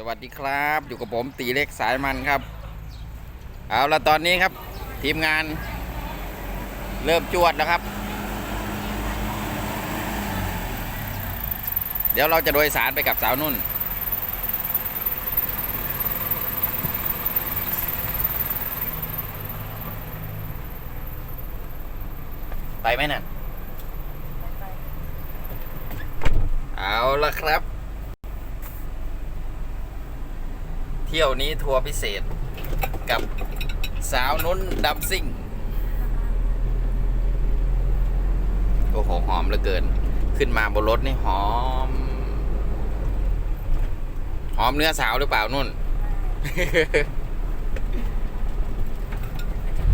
สวัสดีครับอยู่กับผมตีเล็กสายมันครับ เอาละตอนนี้ครับ ทีมงาน เริ่มจวดแล้วครับ เดี๋ยวเราจะโดยสารไปกับสาวนุ่น ไปไหมนั่นเอาละครับ เที่ยวนี้ทัวร์พิเศษกับสาวนุ่นดัมซิ่งโอ้โหหอมเหลือเกิน ขึ้นมาบนรถนี่หอม หอมเนื้อสาวหรือเปล่านุ่น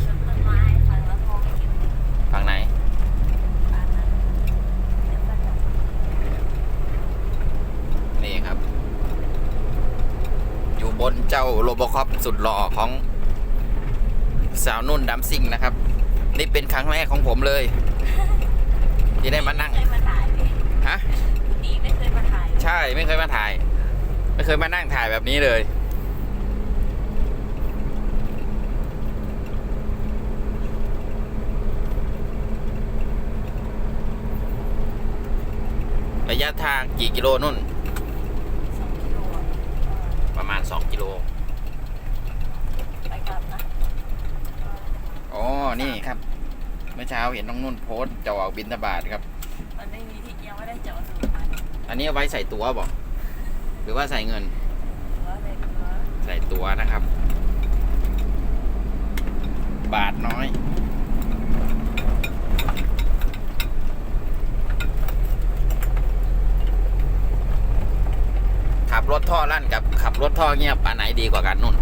ชุดต้นไม้ค่ะแล้วทองเก็บ ฝั่งไหน ปานนั้นเดี๋ยวก็จะ นี่ครับ อยู่บนเจ้าโร บคอปสุดหล่อของสาวนุ่นดัมซิ่งนะครับ นี่เป็นครั้งแรกของผมเลย ที่ได้มานั่งเคยมาถ่ายเลยฮะดีไม่เคยมาถ่ายใช่ไม่เคยมาถ่าย ไม่เคยมานั่งถ่ายแบบนี้เลยระยะทางกี่กิโลนุ่นสองกิโลอะประมาณ 2 กิโล ไปกลับนะ อ๋อ นี่ครับ เมื่อเช้าเห็นน้องนุ่นโพสต์จะออกบินทบาทครับ มันไม่มีที่ยังไม่ได้จอดดูมันอันนี้เอาไว้ใส่ตัวบอก หรือว่าใส่เงินว่าอะไรก็ว่าใส่ตัวนะครับ บาทน้อย ขับรถท่อลั่นกับขับรถท่อเงียบอันไหนดีกว่ากันนุ่น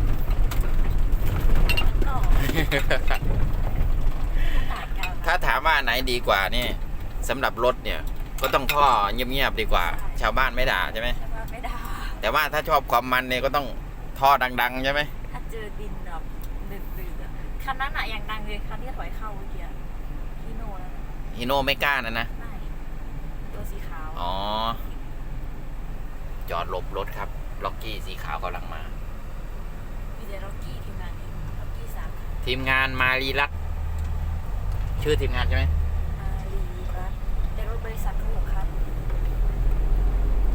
ก็ต่างกัน ถ้าถามว่าอันไหนดีกว่านี่สำหรับรถเนี่ยก็ต้องท่อเงียบๆดีกว่า ชาวบ้านไม่ด่าใช่ไหมแต่ว่าไม่ได้แต่ว่าถ้าชอบความมันเนี่ยก็ต้องท่อดัง ๆ ใช่ไหมถ้าเจอดินแบบดึกๆอะคันนั้นอะอย่างดังเลยคันที่ถอยเข้าเมื่อกี้พี่โน่นั่นน่ะฮิโน่ไม่กล้านะนะไม่ตัวสีขาวอ๋อ จอดหลบรถครับล็อกกี้สีขาวกำลังมามีแต่ล็อกกี้ทีมงานนี้ล็อกกี้สามคันทีมงานมารีรัตน์ ชื่อทีมงานใช่ไหมอารีรัตน์แต่รถบริษัททั้งหกคัน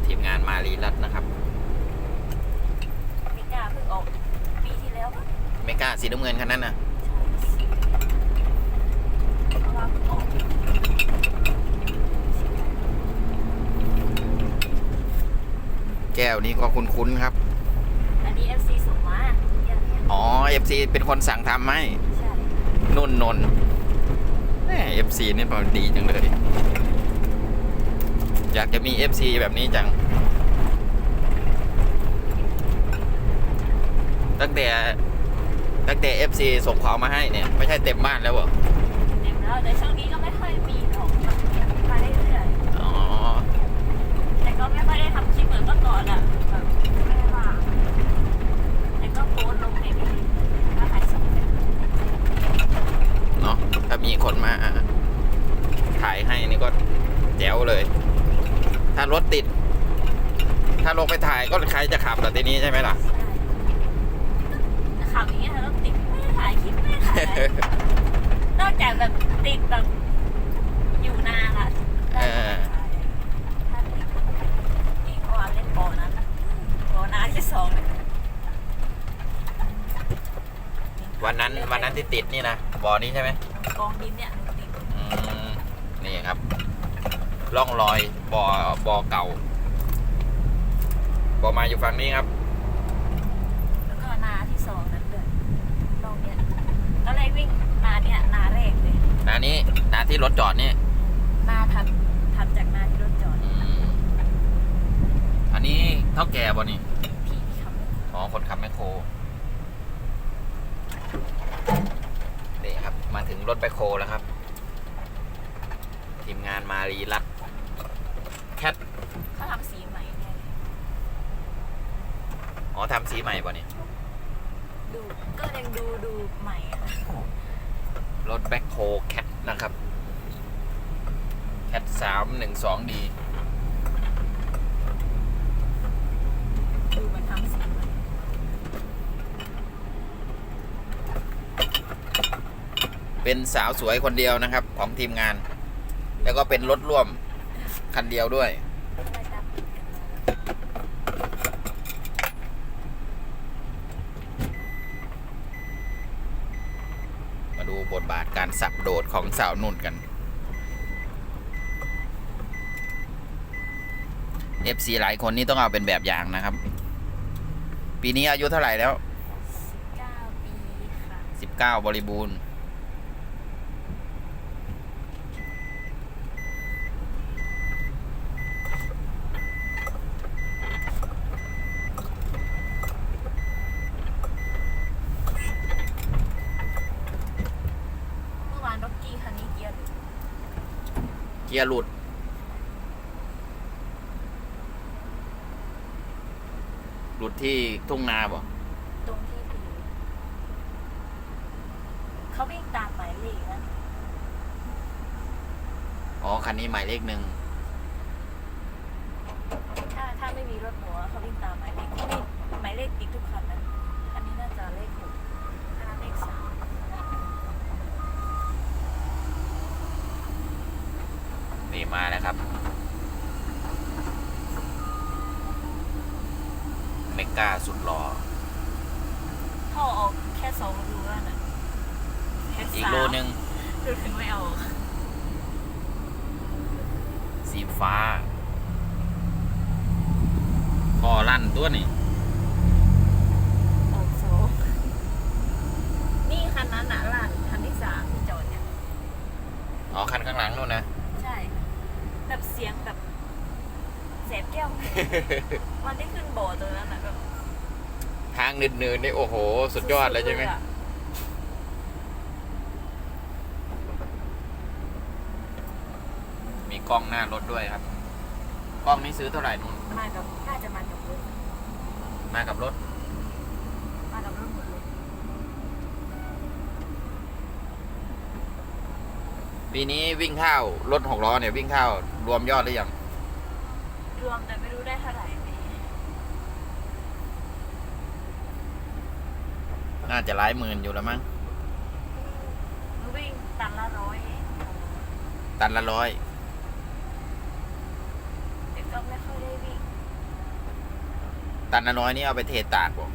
ทีมงานมารีรัตน์นะครับมิก้าเพิ่งออกปีที่แล้วปะไม่กล้าสีน้ำเงินคันนั้นนะใช่เพราะว่าเพิ่งออกแก้วนี้ก็คุ้นๆครับ อันนี้ FC ส่งมาอย่างเนี้ยอ๋อ FC เป็นคนสั่งทำไหมใช่นุ่นนน แหม FC นี่มันดีจังเลย อยากจะมี FC แบบนี้จัง ตั้งแต่ตั้งแต่ FC ส่งของมาให้เนี่ย ไม่ใช่เต็มบ้านแล้วเหรอเต็มแล้วแต่ช่วงนี้ก็ไม่ค่อยมีออกมามาเรื่อยอ๋อ ๆแต่ก็ไม่ค่อยได้ทำคลิปเหมือนเมื่อก่อนอะแบบไม่ได้ว่างแต่ก็โพสต์ลงในนี้ถ้าขายส่งเนี่ย เนาะถ้ามีคนมาถ่ายให้นี่ก็แจ๋วเลย ถ้ารถติด ถ้าลงไปถ่ายก็ใครจะขับล่ะทีนี้ใช่ไหมล่ะใช่ข่าวอย่างเงี้ยเราติดไม่ถ่ายคลิปไม่ถ่ายอะไรนอกจากแบบติดแบบอยู่นานอะได้ถ่ายถ้าติดนี่เมื่อวานเล่นบอลนั้นบอลนาที่สองเนี่ย วันนั้นวันนั้นที่ติดนี่นะบ่อนี้ใช่ไหมกองดินเนี่ยหนูติดอืมนี่ครับร่องรอยบ่อบ่อเก่าบ่อมาอยู่ฝั่งนี้ครับ แล้วก็นาที่สองนั้นเลยตรงเนี้ยตอนแรกวิ่งนาเนี่ยนาแรกเลยนานี้นาที่รถจอดนี่นาถัดถัดจากนาที่รถจอดอืมอันนี้เท่าแก่บ่นี่พี่ที่ขับรถอ๋อคนขับแมคโคร นี่ครับ มาถึงรถแมคโครแล้วครับ ทีมงานมารีรัตน์แคทเขาทำสีใหม่ไงอ๋อทำสีใหม่ป่ะเนี่ย ดูก็ยังดูดูใหม่อะรถแบ็คโฮแคทนะครับ แคทสามหนึ่งสองดี ดูมันทำสี เป็นสาวสวยคนเดียวนะครับ ของทีมงาน แล้วก็เป็นรถร่วมคันเดียวด้วยได้ตามติดกันมามาดูบทบาทการสับโดดของสาวนุ่นกัน FC หลายคนนี่ต้องเอาเป็นแบบอย่างนะครับ ปีนี้อายุเท่าไหร่แล้วเก้าปีค่ะ 19 บริบูรณ์ เมื่อวานร็อกกี้คันนี้เกียร์ เกียร์หลุด หลุดที่ทุ่งนาบ่ตรงที่ปีเขาวิ่งตามหมายเลขนะ อ๋อ คันนี้หมายเลขหนึ่ง ถ้าถ้าไม่มีรถหัวเขาวิ่งตามหมายเลขที่นี่หมายเลขติดทุกคันนะอันนี้น่าจะเลขหกอันนั้นเลขสาม นี่มาแล้วครับ เม กาสุดหล่อท่อออกแค่สองรูแล้วน่ะแค่อีกสามโลนึงดูถึงไม่เอาสีฟ้าพอลั่นตัวนี่ออกสองนี่คันนั้นน่ะล่ะคันที่สามที่จอดเนี่ย อ๋อคันข้างหลังนู่นนะ ใช่แบบเสียงแบบเสพแก้วหู วันที่ขึ้นโบสถ์ตรงนั้นน่ะแบบ ทางเนินๆนี่โอ้โห สุดยอดเลยใช่ไหมอะมีกล้องหน้ารถด้วยครับ กล้องนี้ซื้อเท่าไหร่นุ่นมากับน่าจะมากับรถมากับรถ มากับรถหมดเลยปีนี้วิ่งเท่ารถหกล้อเนี่ยวิ่งเท่ารวมยอดหรือยัง รวมแต่ไม่รู้ได้เท่าไหร่ปี น่าจะหลายหมื่นอยู่แล้วมั้งวิ่งตันละร้อยตันละร้อยแต่ก็ไม่ค่อยได้วิ่งตันละร้อยนี่เอาไปเทตากบ่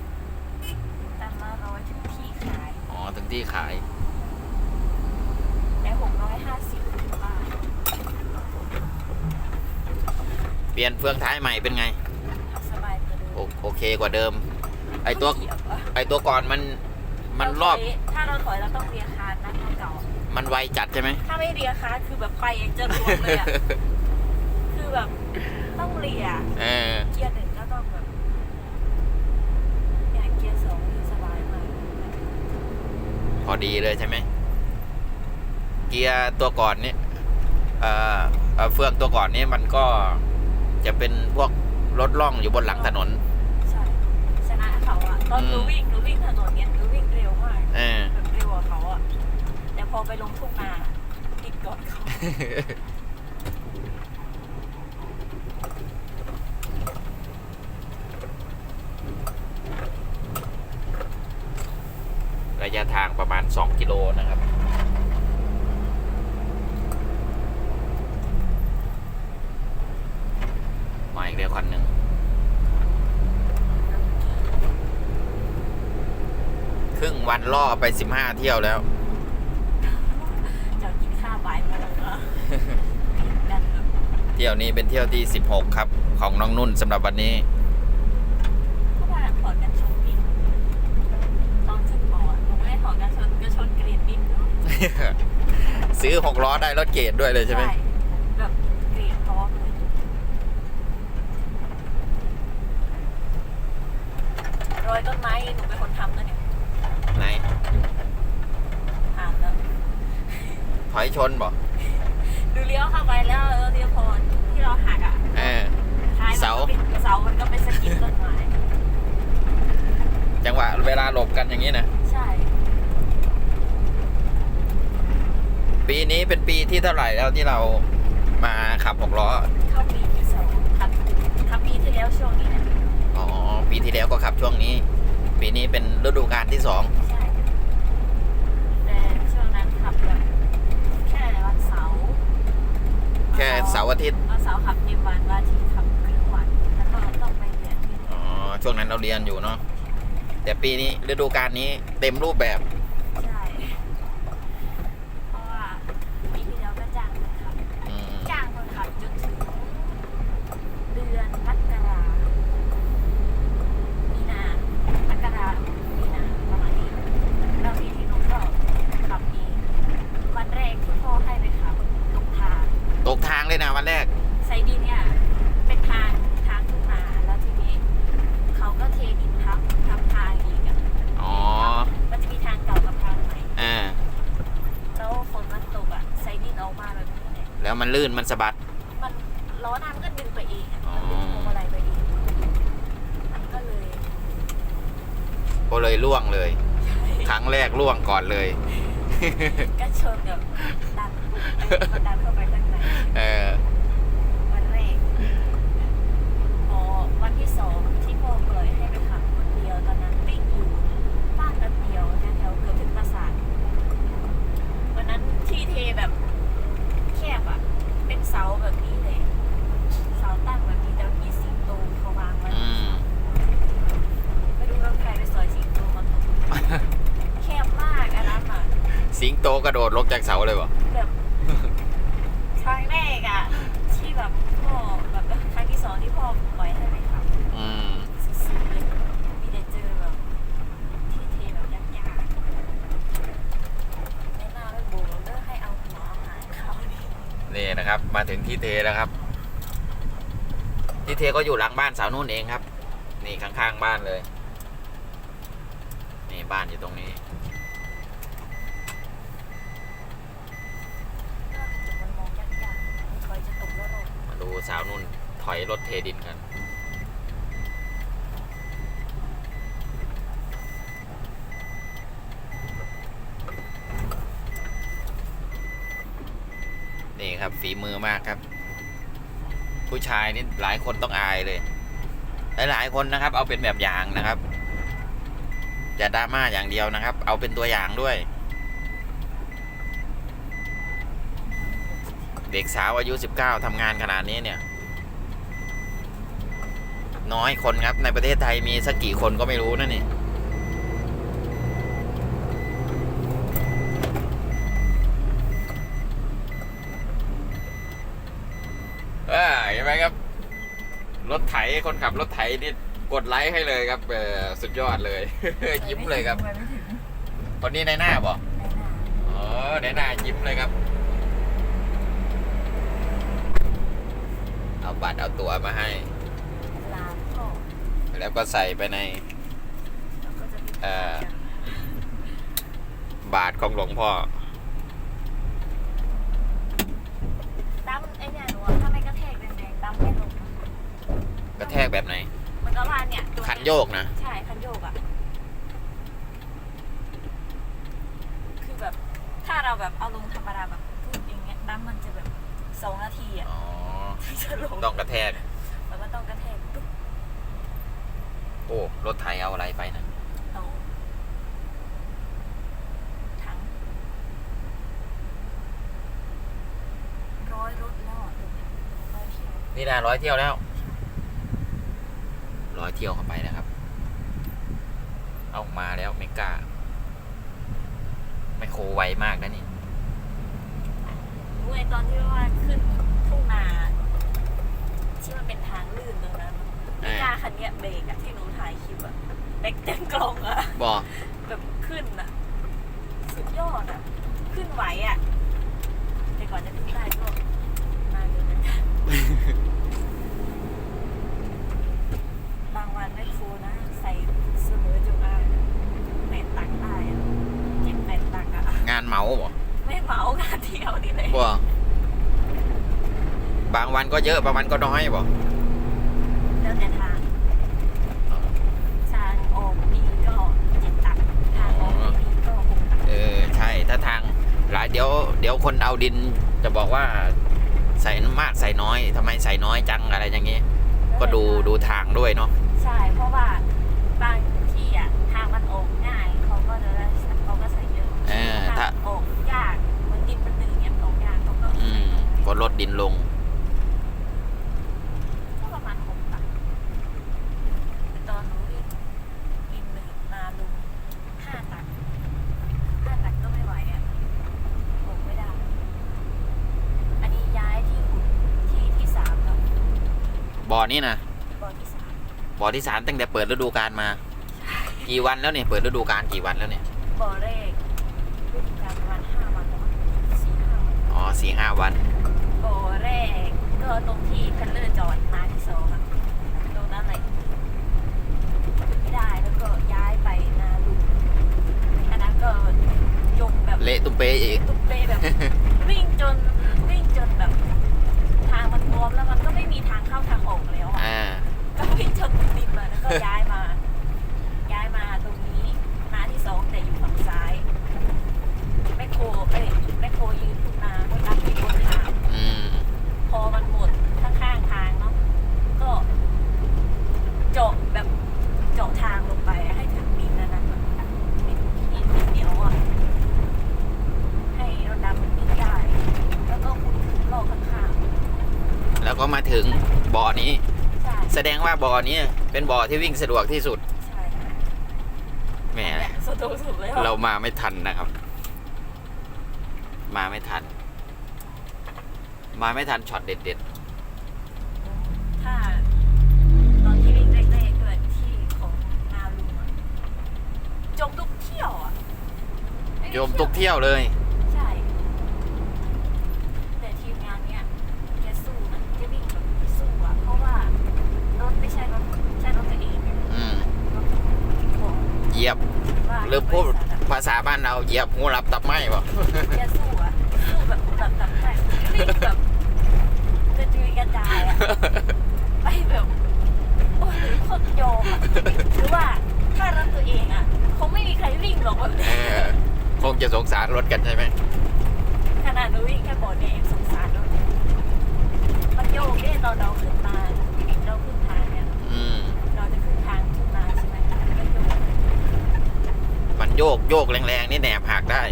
ตันละร้อยถึงที่ขายอ๋อถึงที่ขาย แต่หกร้อยห้าสิบถึงบ้านเปลี่ยนเฟืองท้ายใหม่เป็นไงสบายกว่าเดิมโอโอเคกว่าเดิม ไอตัวเหยียบอะ ไอตัวก่อนมันมันรอบเาถยถ้าเราถอยเราต้องเรียคาร์นะเก่ามันไวจัดใช่ไหมๆถ้าไม่เรียคาร์คือแบบไปเองจะรวมเลยอะ คือแบบต้องเรียเออ เกียร์หนึ่งก็ต้องแบบอย่างเกียร์สองนี่สบายมากพอดีเลยใช่ไหม เกียร์ตัวก่อนนี่เอ่อเอ่อเฟืองตัวก่อนนี่มันก็จะเป็นพวกรถล่องอยู่บนหลังถนน ใช่ชนะเขาอะ ตอนหนูอืมวิ่งหนูวิ่งถนนเนี่ยหนูวิ่งเร็วมากเออ แบบเร็วกว่าเขาอะแต่พอไปลงทุ่งนาติดก่อนเขาระยะทางประมาณ 2 กิโลนะครับ มาอีกเดียวคันหนึ่ง ครึ่งวัน ล่อไป15เที่ยวแล้วจะกินข้าวบ่ายมาแล้วก็กันแบบเที่ยวนี้เป็นเที่ยวที่16ครับ ของน้องนุ่นสำหรับวันนี้เขาพาถอดกันชนวิ่งตอนขึ้นบอร์ดหนูไม่ได้ถอดกันชนก็ชนเกรียดวิ่งด้วยซื้อ6ล้อได้รถเกรดด้วยเลยใช่ไหมแบ ลาหลบกันอย่างนี้นะใช่ ปีนี้เป็นปีที่เท่าไหร่แล้วที่เรามาขับหกล้อเข้าปีที่สองครับครับปีที่แล้วช่วงนี้นะอ๋อปีที่แล้วก็ขับช่วงนี้ ปีนี้เป็นฤดูกาลที่สองใช่แช่วงนั้นขับแบบแค่วัเสาร์แค่เสาร์อาทิตย์เสาร์ขับเย็นวันวันอาทิตย์ขับครึ่งวัน แล้วก็ต้องไปเรียนี่อ๋อช่วงนั้นเราเรียนอยู่เนาะ แต่ปีนี้ฤดูกาลนี้เต็มรูปแบบ ใช่เพราะว่าปีที่แล้วก็จ้างคนขับ อืม จ้างคนขับจนถึงเดือนมกรามีนามกรามีนาประมาณนี้แล้วทีที่น้องก็ขับเองวันแรกที่พ่อให้ไปขับลงทาง ตกทางเลยนะวันแรก ไซดินเนี่ยเป็นทางทางทุ่งนาแล้วทีนี้เขาก็เทดินทับทับทางอีกอะ อ๋อ มันจะมีทางเก่ากับทางใหม่ อ่า แล้วฝนมันตกอะไซดินออกมาแบบนี้เนี่ย แล้วมันลื่นมันสะบัด มันล้อหน้ามันก็ดึงไปเองอะ อ๋อ มันดึงพวงมาลัยไปเองมันก็เลย ก็เลยล่วงเลย ครั้งแรกล่วงก่อนเลย ก็ชนกับดันปุ๊บเออมันดันเข้าไปข้างใน เออ วันแรกพอวันที่สองที่พ่อเปิดให้ไปขับคนเดียวตอนนั้นวิ่งอยู่บ้านแป๊บเดียวแถวๆเกือบถึงปราสาทวันนั้นที่เทแบบแคบอะ เป็นเสาแบบนี้เลย เสาตั้งแบบนี้แต่มีสิงโตเขาวางไว้ อืม ไม่รู้รถใครไปซอยสิงโตมาตรงแคบมากอันนั้นอะ สิงโตก ระโดดลงจากเสาเลยบ่แบบครั้งแรกอะที่แบบพ่อแบบครั้งที่สองที่พ่อปล่อยให้ไปขับอืมสุดๆเลยมีแต่เจอแบบที่เทแบบยากๆไม่น่าไม่โบกเลิกให้เอาหัวเอาหางเขาดินี่นะครับ มาถึงที่เทแล้วครับ ที่เทก็อยู่หลังบ้านสาวนุ่นเองครับ นี่ข้างๆบ้านเลย นี่บ้านอยู่ตรงนี้ จุดมันมองยากๆมันคอยจะตกแล้วลง มาดู สาวนุ่นถอยรถเทดินกันนี่ครับฝีมือมากครับ ผู้ชายนี่หลายคนต้องอายเลย หลายๆคนนะครับ เอาเป็นแบบอย่างนะครับอย่าดราม่าอย่างเดียวนะครับ เอาเป็นตัวอย่างด้วย เด็กสาวอายุ 19ทำงานขนาดนี้เนี่ย น้อยคนครับในประเทศไทยมีสักกี่คนก็ไม่รู้นะนี่อ่าเห็นไหมครับ รถไถคนขับรถไถนี่กดไลค์ให้เลยครับเออสุดยอดเลยยิ้มเลยครับไปไม่ถึงคนนี้ในหน้าบอกในหน้าอ๋อในหน้ายิ้มเลยครับ เอา บัตรเอาตัวมาให้ ลานพ่อแล้วก็ใส่ไปใน แล้วก็จะมีเอ่อ บาทของหลวงพ่อ ตั้มไอเนี่ยหนูอะถ้าไม่กระแทกแรงๆตั้มไม่ลงกระแทกแบบไหน มันก็ว่าเนี่ยตัวเยคันโยกนะ ใช่คันโยกอะ คือแบบถ้าเราแบบเอาลงธรรมดาแบบพูดอย่างเงี้ยน้ำมันจะแบบสองนาทีอะอ๋อที่จะลง ต้องกระแทก แล้วก็ต้องกระแทกปึ๊บโอ้รถไถเอาอะไรไปนะเอาถังร้อยรถแล้วอะดูดิร้อยเที่ยวนี่นะร้อยเที่ยวแล้วร้อยเที่ยวเข้าไปนะครับ เอามาแล้วไม่กล้าไม่โครไวมากนะนี่รู้ไอตอนที่ว่าขึ้นทุ่งนา ที่มันเป็นทางลื่นตรงนั้นไม่กล้าคันเนี้ยเบรกอะที่หนูถ่ายคลิปอะเบรกเต็มกลองอะบอกแบบขึ้นอะสุดยอดอะขึ้นไหวอะแต่ก่อนจะขึ้นได้ก็นานอยู่เหมือนกันบางวันไม่ครูนะ ใส่เสมอจงอางแปดตักได้อะเจ็ดแปดตักอะงานเหมาบ่ไม่เหมางานเที่ยวนี่เลยบ่ บางวันก็เยอะบางวันก็น้อยบ่แล้วแต่ทางทางออกดีก็เจ็ดตักทางออกไม่ดีก็หกตักเออใช่ถ้าทางหลายเดี๋ยวเดี๋ยวคนเอาดินจะบอกว่าใส่มากใส่น้อยทำไมใส่น้อยจังอะไรอย่างงี้ ก็ดูดูทางด้วยเนาะใช่เพราะว่าบางที่อะทางมันออกง่ายเขาก็จะได้เขาก็ใส่เยอะเออถ้าออกยากมันดินมันหนึ่งเนี่ยออกยากเขาก็อืมก็ลดดินลง บ่อนี้นะบ่อที่สามบ่อที่สามตั้งแต่เปิดฤดูกาลมา กี่วันแล้วเนี่ยเปิดฤดูกาลกี่วันแล้วเนี่ยบ่อแรกฤดูกาลประมาณห้าวันแล้วมั้งสี่ห้าวันอ๋อสี่ห้าวัน บ่อแรกก็ตรงที่คันเลอร์จอดมาที่สองอะตรงนั้นเลยไม่ได้แล้วก็ย้ายไปนาลุงอันนั้นก็ยงแบบเละตุ้มเป๊ะอีก ตุ๊บเปแบบ วิ่งจนวิ่งจนแบบ ทางมันบวมแล้วมันก็ไม่มีทางเข้าทางออกแล้วอะอ่า ก็วิ่งชนดินมาแล้วก็ย้ายมา ย้ายมาตรงนี้นาที่สองแต่อยู่ฝั่งซ้ายแมคโครเอ้ยแมคโครยืนทุ่งนาคนรับที่บนทาง อืม พอมันหมดข้างๆทางเนาะก็เจาะแบบเจาะทางลงไปให้ถึงดินนั้นนะมีที่ดินเหนียวอะ ให้รถดำมันวิ่งได้ แล้วก็ขุดลอกข้าง แล้วก็มาถึงบ่อนี้ ๆใช่ แสดงว่า บ่อนี้เป็นบ่อที่วิ่งสะดวกที่สุดใช่แหมเนี่ยสะดวกสุดเลยเราอะมาไม่ทันนะครับ มาไม่ทัน มาไม่ทันช็อตเด็ดถ้าตอนที่วิ่งแรกๆด้วยที่ของนาลุงอะจมทุกเที่ยวอะไได้ๆโยมตุกเที่ยวเลย ใช่ แต่ทีมงานเนี้ยแกสู้นะแกวิ่งแบบสู้อะ เพราะว่ารถไม่ใช่รถใช่รถตัวเอง อืม รถของ เหยียบ ว่า ห รือพูดบริษัทอะภาษาบ้านเราเหยียบงูรับตับไหมบ่แกสู้อะสู้แบบแบบแบบใช่วิ่งแบบกระจุยกระจายอะไปแบบโอ้ยโคตรยอมอะหรือว่าถ้ารถตัวเองอะคงไม่มีใครวิ่งหรอกแบบเอนี้อคงจะสงสารรถกันใช่ไหมขนาดหนูวิ่งแค่บอดเนี่ยยังสงสารรถมันโยกเนี่ยตอนเราขึ้นมาเราขึ้นทางเนี่ย อืม เราจะขึ้นทางขึ้นมาใช่ไหมแล้วโยก มัน โยกโยกแรงๆนี่แหนบหักได้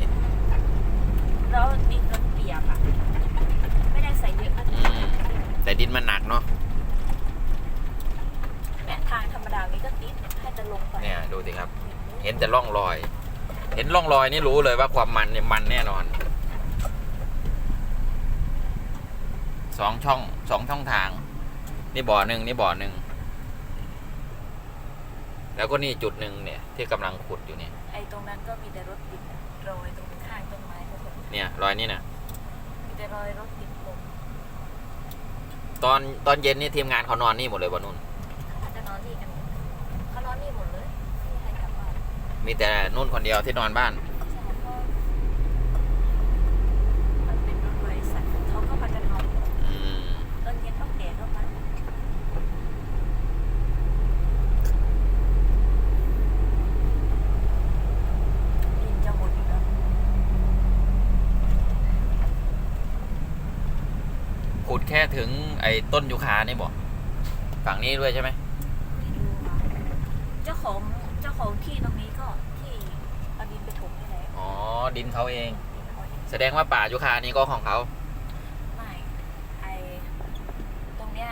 แล้วดินมันเปียกอะ ไม่ได้ใส่เยอะก็อืมแต่ดินมันหนักเนาะเนี่ยทางธรรมดานี้ก็ติดให้จะลงไปเนี่ยดูสิครับ เห็นแต่ร่องรอย เห็นร่องรอยนี่รู้เลยว่าความมันเนี่ยมันแน่นอนสองช่องสองช่องทาง นี่บ่อหนึ่งนี่บ่อหนึ่งแล้วก็นี่จุดหนึ่งเนี่ย ที่กำลังขุดอยู่เนี่ย ไอ้ตรงนั้นก็มีแต่รถติดอะโรยตรงข้างต้นไม้ทุกคนเนี่ย รอยนี่นะมีแต่รอยรถติดลงตอนตอนเย็นนี่ทีมงานเขานอนนี่หมดเลยวันนู้นเขาจะนอนนี่กันหมดเขานอนนี่หมดเลยไม่มีใครกลับบ้าน มีแต่นุ่นคนเดียวที่นอนบ้าน ใช่เพราะมันเป็นรถบริษัทเขาก็พากันนอน อืม ตอนเย็นต้องแก่เข้ามาดินจะหมดอยู่แล้ว ขุด แค่ถึงไอ้ต้นยูคานี่บอกฝั่งนี้ด้วยใช่ไหมไม่รู้อะเจ้าของเจ้าของที่ตรงนี้ก็ที่เอาดินไปถมนี่แหละอ๋อดินเขาเองดินเอาเอง แสดงว่าป่ายูคานี้ก็ของเขาไม่ไอตรงเนี้ย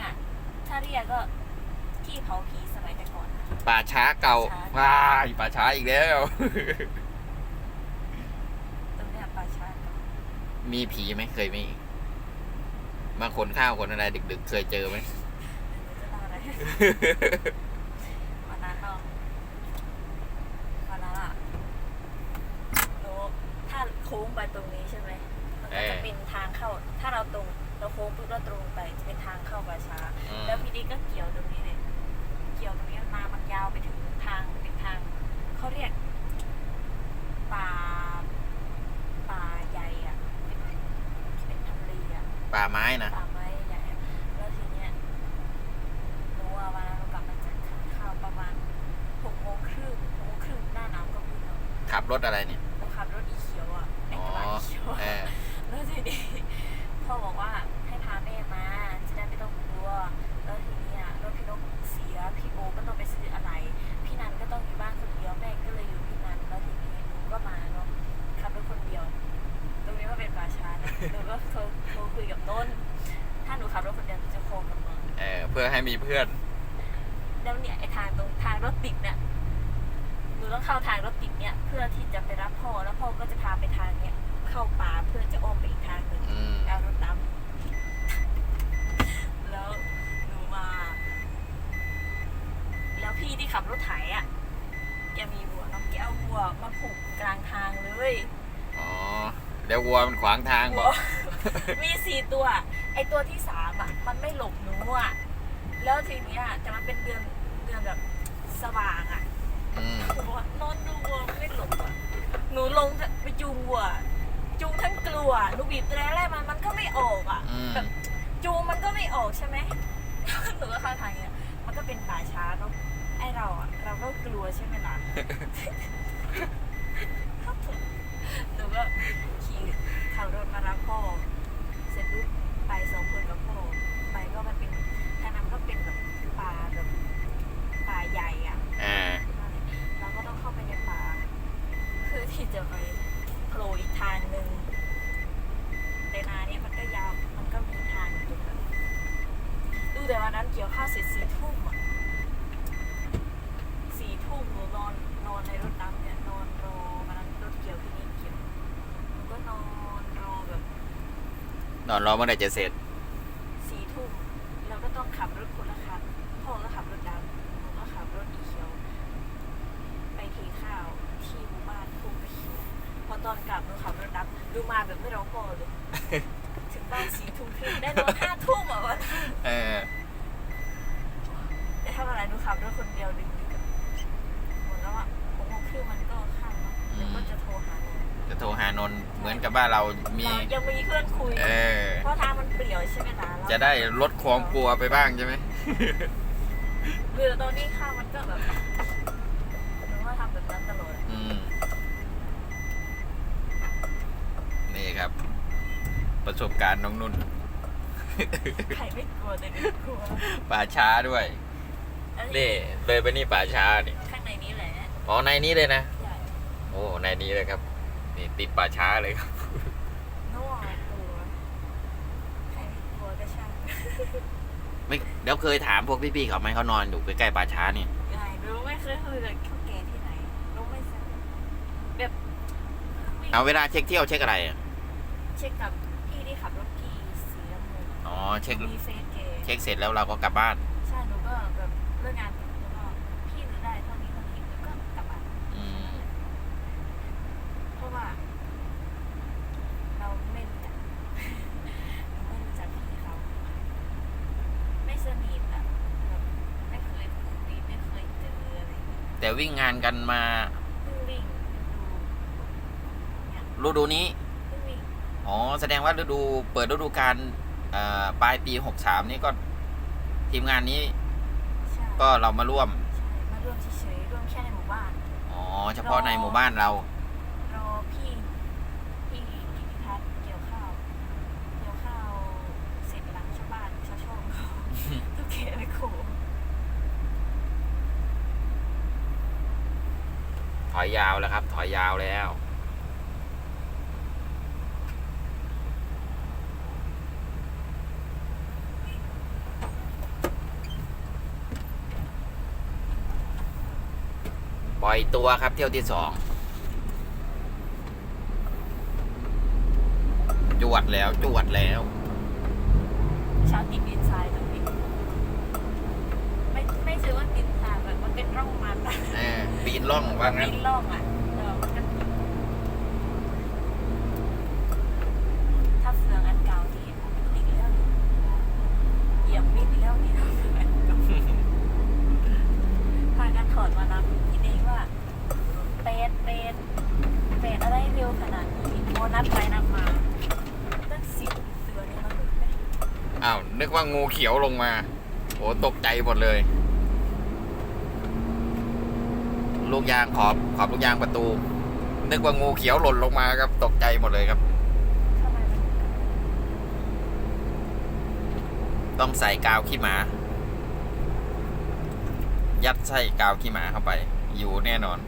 ถ้าเรียกก็ที่เผาผีสมัยแต่ก่อนนะป่าช้าเก่าป่าช้า ว้ายป่าช้าอีกแล้ว ตรงเนี้ยป่าช้าเก่ามีผีไหมเคยมี มาขนข้าวขนอะไรดึก ๆ เคยเจอไหมไม่รู้จะเล่าอะไรวันนั้นเนาะวันนั้นอะหนูถ้าโค้งไปตรงนี้ใช่ไหมมันก็จะเป็นทางเข้า ถ้าเราตรงเราโค้งปุ๊บเราตรงไปจะเป็นทางเข้าป่าช้า อืมแล้วพี่ดิกก็เกี่ยวตรงนี้เลย เกี่ยวตรงนี้มามันยาวไปถึงทางเป็นทางเขาเรียก ป่า ป่าใหญ่อะเป็นเป็นทำเลอะ ป่าไม้นะป่าไม้ใหญ่อะแล้วทีเนี้ยหนูอะวันนั้นเรากลับมาจากทานข้าวประมาณหกโมงครึ่งหกโมงครึ่งหน้าหนาวก็มืดแล้วขับรถอะไรเนี่ย โทรโทรคุยกับต้น ถ้าหนูขับรถคนเดียวหนูจะโคงกับมึงเออเพื่อให้มีเพื่อน แล้วเนี่ยไอทางตรงทางรถติดเนี่ยหนูต้องเข้าทางรถติดเนี่ย เพื่อที่จะไปรับพ่อแล้วพ่อก็จะพาไปทางเนี่ย เข้าป่าเพื่อจะอ้อมไปอีกทางหนึ่งอืมเอารถดำแล้วหนูมาขับรถไถอะแกมีวัวเนาะแกเอาวัวมาผูกกลางทางเลย อ๋อแล้ววัวมันขวางทางบวัอวก มีสี่ตัว ไอตัวที่สามอะ มันไม่หลบหนูอะ แล้วทีเนี้ยแต่มันเป็นเดือนเดือนแบบสว่างอะอืมหนูบอกว่านอนดูวัวไม่หลบอะ หนูลงไปจูงวัว จูงทั้งกลัว หนูบีบแตรแรกมันมันก็ไม่ออกอะ อืมแบบจูงมันก็ไม่ออกใช่ไหม หนูก็เข้าทางเนี้ย มันก็เป็นป่าช้าเนาะไอเราอะ เราก็กลัวใช่ไหมล่ะ หนูก็ขี่ขับรถมารับพ่อเสร็จปุ๊บ ไปสองคนกับพ่อ ไปก็มันเป็นทางนั้นก็เป็นแบบป่าแบบป่าใหญ่อะ อ่า เราก็ต้องเข้าไปในป่าเพื่อที่จะไปโผล่อีกทางหนึ่งแต่นาเนี่ยมันก็ยาว มันก็มีทางอยู่ตรงนั้นดูแต่วันนั้นเกี่ยวข้าวเสร็จสี่ทุ่มอะสี่ทุ่มหนูนอนนอนในรถน้ำเนี่ยนอนรอวันนั้นรถเกี่ยวที่นี่เกี่ยวหนูก็นอนรอแบบ นอนรอเมื่อไหร่จะเสร็จ สี่ทุ่มเราก็ต้องขับรถคนละคันพ่อก็ขับรถดำหนูก็ขับรถอีเขียว ไปเทข้าวที่หมู่บ้านทุ่งเขียวพอตอนกลับหนูขับรถดำดูมาแบบไม่ร้องพ่อเลย ถึงบ้านสี่ทุ่มครึ่งได้นอนห้าทุ่มอะวัน เออ กับบ้านเรามีเรายังมีเพื่อนคุย เออ เพราะทางมันเปลี่ยวใช่ไหมล่ะเราจะได้ลดความกลัวไปบ้างใช่ไหมเรือตอนนี้ข้าวมันก็แบบหนูว่าทำแบบนั้นตลอดอะอืมนี่ครับ ประสบการณ์น้องนุ่น ใครไม่กลัวแต่หนูกลัว ป่าช้าด้วยอันนี้นี่เลยไปนี่ป่าช้านี่ข้างในนี้แหละอ๋อในนี้เลยนะใหญ่โอ้ในนี้เลยครับ นี่ติดป่าช้าเลยครับนัวกลัวใครไม่กลัวก็ช่างไม่เดี๋ยวเคยถามพวกพี่ๆเขาไหมเขานอนอยู่ใกล้ๆป่าช้านี่ใหญ่รู้ไม่เคยคุยกับเขาแก่ที่ไหนรู้ไม่สนิทแบบไม่เอาเวลาเช็คเที่ยวเช็คอะไรอะเช็คกับพี่ที่ขับรถกี่สีน้ำเงินอ๋อเช็คมีเฟซเกเช็คเสร็จแล้วเราก็กลับบ้าน ใช่หนูก็แบบเลิกงานแล้วก็พี่หนูได้เท่านี้เท่านี้แล้วก็กลับบ้าน อืม เพราะว่า เราไม่รู้จัก ไม่รู้จักพี่เขา ไม่สนิทอะแบบไม่เคยคุยไม่เคยเจออะไรอย่างเงี้ย แต่ วิ่งงานกันมาเพิ่งวิ่งดูเนี่ยฤดูนี้ เพิ่งวิ่งอ๋อ แสดงว่าฤดูเปิดฤดูกาลเอ่อปลายปีหกสามนี่ก็ ทีมงานนี้ใช่ก็เรามาร่วม ใช่มาร่วมเฉยๆร่วมแค่ในหมู่บ้าน อ๋อ เฉพาะในหมู่บ้านเรา รอพี่พี่กิติทัศน์เกี่ยวข้าว เกี่ยวข้าวเสร็จหลังชาวบ้านชาวช่องเขาทุกเขตไปโข ถ อยยาวแล้วครับ ถอยยาวแล้ว ปล่อยตัวครับเที่ยวที่สองจวดแล้วจวดแล้ว ชาวติดดินทรายตรงนี้ไม่ไม่ซื้อว่าดินทรายแบบมันเป็นร่องมันอะ เออปีน ล่องว่างั้นดินร่องอะเออมันก็ถ้าเฟืองอันเก่านี่ติดแล้วเหยียบมิดอีกแล้วนี่ถ้าเฟืองอันเก่าพากันถอดมานับคิดเองว่าเป็ดเป็ดเป็ดอะไรเร็วขนาดนี้พอนับไปนับมาตั้งสิบเสือนี่มันหลุดไปอ้าว นึกว่างูเขียวลงมา โอ้ตกใจหมดเลย ลูกยางขอบขอบลูกยางประตู นึกว่างูเขียวหล่นลงมาครับ ตกใจหมดเลยครับทำไมมันต้องใส่กาวขี้หมา ยัดใส่กาวขี้หมาเข้าไป อยู่แน่นอน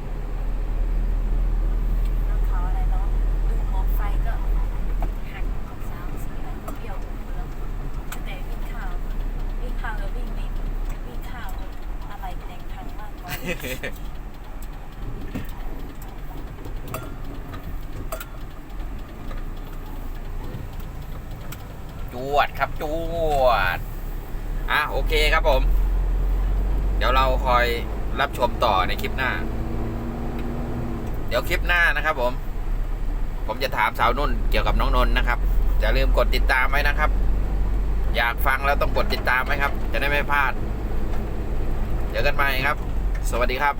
วดอะโอเคครับผม เดี๋ยวเราคอยรับชมต่อในคลิปหน้า เดี๋ยวคลิปหน้านะครับผม ผมจะถามสาวนุ่นเกี่ยวกับน้องนนท์นะครับอย่าลืมกดติดตามไว้นะครับ อยากฟังแล้วต้องกดติดตามไว้ครับ จะได้ไม่พลาด เจอกันใหม่ครับ สวัสดีครับ